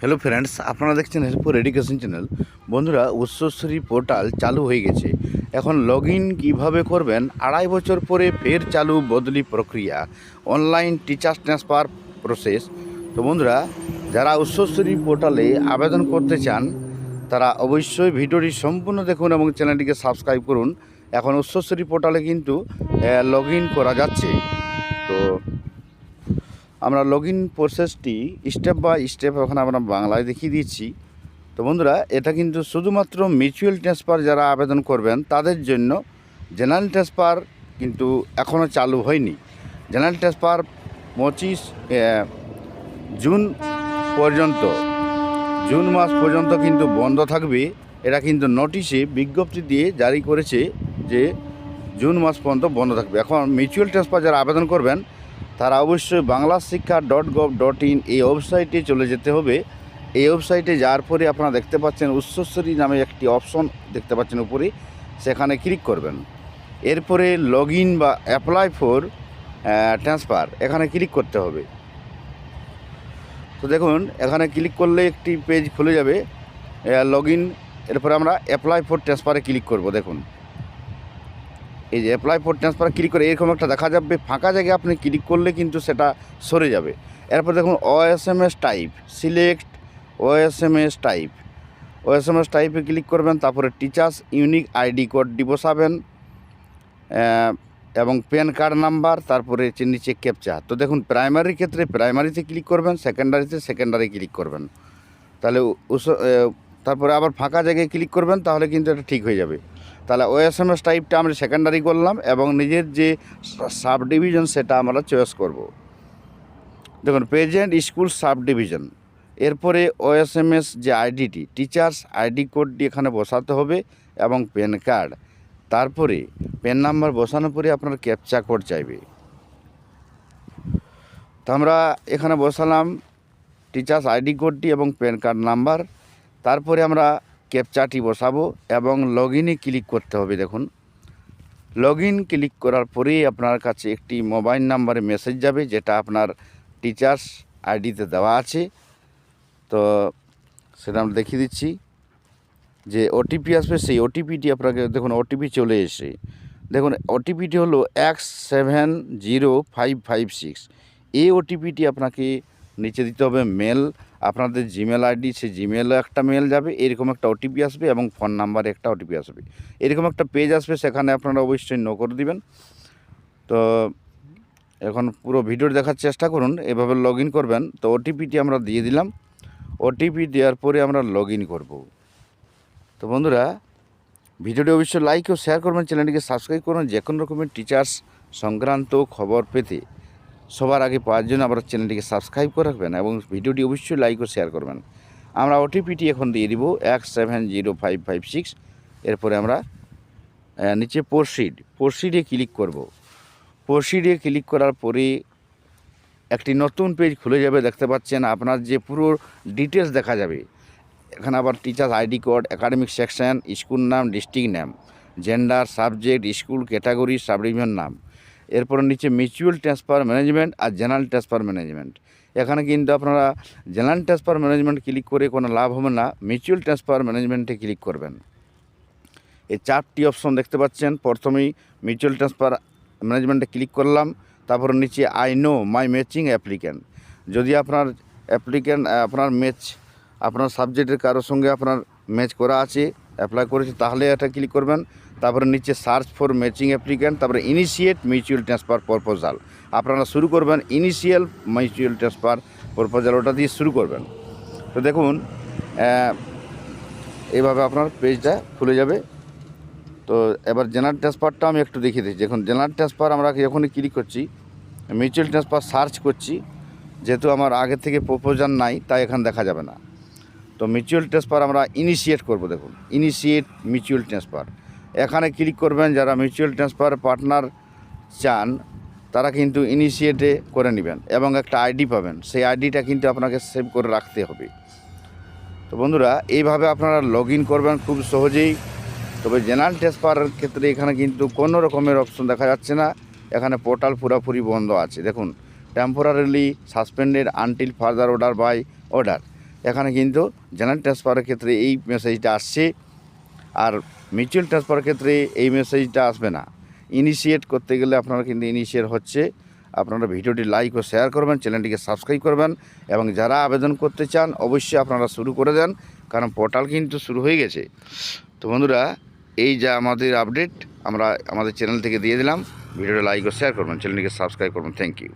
Hello friends আপনারা দেখছেন helpful education channel বন্ধুরা উচ্চশ্রী পোর্টাল চালু হয়ে গেছে। এখন লগ ইন কীভাবে করবেন? আড়াই বছর পরে ফের চালু বদলি প্রক্রিয়া। অনলাইন টিচার্স ট্রান্সফার প্রসেস তো বন্ধুরা, যারা উচ্চশ্রী পোর্টালে আবেদন করতে চান, তারা অবশ্যই ভিডিওটি সম্পূর্ণ দেখুন এবং চ্যানেলটিকে সাবস্ক্রাইব করুন। এখন উচ্চশ্রী পোর্টালে কিন্তু লগ করা যাচ্ছে। তো আমরা লগ ইন প্রসেসটি স্টেপ বাই স্টেপ ওখানে আমরা বাংলায় দেখিয়ে দিচ্ছি। তো বন্ধুরা, এটা কিন্তু শুধুমাত্র মিউচুয়াল ট্রান্সফার যারা আবেদন করবেন, তাদের জন্য জেনারেল ট্রান্সফার কিন্তু এখনও চালু হয়নি। জেনারেল ট্রান্সফার পঁচিশ জুন পর্যন্ত, জুন মাস পর্যন্ত কিন্তু বন্ধ থাকবে। এটা কিন্তু নোটিশে বিজ্ঞপ্তি দিয়ে জারি করেছে যে জুন মাস পর্যন্ত বন্ধ থাকবে। এখন মিউচুয়াল ট্রান্সফার যারা আবেদন করবেন তারা অবশ্যই বাংলা শিক্ষা ডট গভ ডট ইন এই ওয়েবসাইটে চলে যেতে হবে। এই ওয়েবসাইটে যাওয়ার পরে আপনারা দেখতে পাচ্ছেন উচ্চস্বরী নামে একটি অপশন দেখতে পাচ্ছেন উপরে, সেখানে ক্লিক করবেন। এরপরে লগ ইন বা অ্যাপ্লাই ফর ট্রান্সফার, এখানে ক্লিক করতে হবে। তো দেখুন, এখানে ক্লিক করলে একটি পেজ খুলে যাবে। লগ ইন এরপরে আমরা অ্যাপ্লাই ফর ট্রান্সফারে ক্লিক করব, দেখুন। এই যে অ্যাপ্লাই ফর ট্রান্সফার ক্লিক করে এরকম একটা দেখা যাবে, ফাঁকা জায়গায় আপনি ক্লিক করলে কিন্তু সেটা সরে যাবে। এরপর দেখুন O S M S type select O S M S type O S M S টাইপে ক্লিক করবেন, তারপরে টিচার্স ইউনিক আইডি কোডটি বসাবেন এবং প্যান কার্ড নাম্বার তারপরে নিচে ক্যাপচা তো দেখুন প্রাইমারির ক্ষেত্রে প্রাইমারিতে ক্লিক করবেন সেকেন্ডারিতে সেকেন্ডারি ক্লিক করবেন। তাহলে তারপরে আবার ফাঁকা জায়গায় ক্লিক করবেন, তাহলে কিন্তু এটা ঠিক হয়ে যাবে। তাহলে ওএসএমএস টাইপটা আমরা সেকেন্ডারি করলাম এবং নিজের যে সাব ডিভিশন সেটা আমরা চয়েস করব। দেখুন প্রেজেন্ট স্কুল সাব ডিভিশন এরপরে ওএসএমএস যে আইডিটি টিচার্স আইডি কোডটি এখানে বসাতে হবে এবং প্যান কার্ড তারপরে প্যান নাম্বার বসানোর পরে আপনার ক্যাপচা কোড চাইবে। তো আমরা এখানে বসালাম টিচার্স আইডি কোডটি এবং প্যান কার্ড নাম্বার তারপরে আমরা ক্যাপচাটি বসাবো এবং লগ ক্লিক করতে হবে, দেখুন। লগ ক্লিক করার পরেই আপনার কাছে একটি মোবাইল নাম্বারে মেসেজ যাবে, যেটা আপনার টিচার্স আইডিতে দেওয়া আছে। তো সেটা আমরা দেখিয়ে দিচ্ছি যে ওটিপি আসবে, সেই ওটিপিটি আপনাকে, দেখুন ওটিপি চলে এসে দেখুন ওটিপিটি হলো X seven zero five five six এই ওটিপিটি আপনাকে নিচে দিতে হবে মেল আপনাদের জিমেল আইডি সেই জিমেলও একটা মেল যাবে, এরকম একটা ওটিপি আসবে এবং ফোন নাম্বারে একটা ওটিপি আসবে। এরকম একটা পেজ আসবে, সেখানে আপনারা অবশ্যই নো করে দিবেন। তো এখন পুরো ভিডিও দেখার চেষ্টা করুন, এভাবে লগ করবেন। তো ওটিপিটি আমরা দিয়ে দিলাম। ওটিপি দেওয়ার পরে আমরা লগ করব। তো বন্ধুরা, ভিডিওটি অবশ্যই লাইক ও শেয়ার করবেন চ্যানেলটিকে সাবস্ক্রাইব করুন। যে কোনো রকমের টিচার্স সংক্রান্ত খবর পেতে সবার আগে পাওয়ার জন্য আপনার চ্যানেলটিকে সাবস্ক্রাইব করে রাখবেন এবং ভিডিওটি অবশ্যই লাইক ও শেয়ার করবেন। আমরা ওটিপিটি এখন দিয়ে দিব এক seven zero five five six এরপরে আমরা নিচে প্রসিড প্রসিডে ক্লিক করব। প্রসিডে ক্লিক করার পরে একটি নতুন পেজ খুলে যাবে, দেখতে পাচ্ছেন আপনার যে পুরো ডিটেলস দেখা যাবে। এখানে আবার teachers ID code academic section school নাম ডিস্ট্রিক্ট নাম gender subject school category subdivision নাম এরপর নিচে মিউচুয়াল ট্রান্সফার ম্যানেজমেন্ট আর জেনারেল ট্রান্সফার ম্যানেজমেন্ট এখানে কিন্তু আপনারা জেনারেল ট্রান্সফার ম্যানেজমেন্ট ক্লিক করে কোনো লাভ হবে না মিউচুয়াল ট্রান্সফার ম্যানেজমেন্টে ক্লিক করবেন। এই চারটি অপশন দেখতে পাচ্ছেন। প্রথমেই মিউচুয়াল ট্রান্সফার ম্যানেজমেন্টে ক্লিক করলাম, তারপর নিচে I know my matching applicant যদি আপনার অ্যাপ্লিক্যান্ট আপনার ম্যাচ আপনার সাবজেক্টের কারোর সঙ্গে আপনার ম্যাচ করা আছে অ্যাপ্লাই করেছে তাহলে এটা ক্লিক করবেন। তারপরে নিচে সার্চ ফর ম্যাচিং অ্যাপ্লিক্যান্ট তারপরে ইনিশিয়েট মিউচুয়াল ট্রান্সফার প্রপোজাল আপনারা শুরু করবেন ইনিশিয়াল মিউচুয়াল ট্রান্সফার প্রপোজাল ওটা দিয়ে শুরু করবেন। তো দেখুন এইভাবে আপনার পেজটা খুলে যাবে। তো এবার জেনারেল ট্রান্সফারটা আমি একটু দেখিয়ে দিচ্ছি। দেখুন জেনারেল ট্রান্সফার আমরা যখনই ক্লিক করছি মিউচুয়াল ট্রান্সফার সার্চ করছি, যেহেতু আমার আগে থেকে প্রপোজাল নাই, তাই এখানে দেখা যাবে না। তো মিউচুয়াল ট্রান্সফার আমরা ইনিশিয়েট করব, দেখুন। ইনিশিয়েট মিউচুয়াল ট্রান্সফার এখানে ক্লিক করবেন, যারা মিউচুয়াল ট্রান্সফার পার্টনার চান, তারা কিন্তু ইনিশিয়েটে করে নেবেন এবং একটা আইডি পাবেন। সেই আইডিটা কিন্তু আপনাকে সেভ করে রাখতে হবে। তো বন্ধুরা, এইভাবে আপনারা লগ করবেন খুব সহজেই। তবে জেনারেল ট্রান্সফারের ক্ষেত্রে এখানে কিন্তু কোনো রকমের অপশন দেখা যাচ্ছে না। এখানে পোর্টাল পুরোপুরি বন্ধ আছে। দেখুন temporarily suspended until further order by order এখানে কিন্তু জেনারেল ট্রান্সফারের ক্ষেত্রে এই মেসেজটা আসছে আর মিউচুয়াল ট্রান্সফারের ক্ষেত্রে এই মেসেজটা আসবে না। ইনিশিয়েট করতে গেলে আপনারা কিন্তু ইনিশিয়েট হচ্ছে। আপনারা ভিডিওটি লাইক ও শেয়ার করবেন চ্যানেলটিকে সাবস্ক্রাইব করবেন এবং যারা আবেদন করতে চান অবশ্যই আপনারা শুরু করে দেন, কারণ পোর্টাল কিন্তু শুরু হয়ে গেছে। তো বন্ধুরা, এই যা আমাদের আপডেট আমরা আমাদের চ্যানেল থেকে দিয়ে দিলাম। ভিডিওটা লাইক ও শেয়ার করবেন চ্যানেলটিকে সাবস্ক্রাইব করবেন। Thank you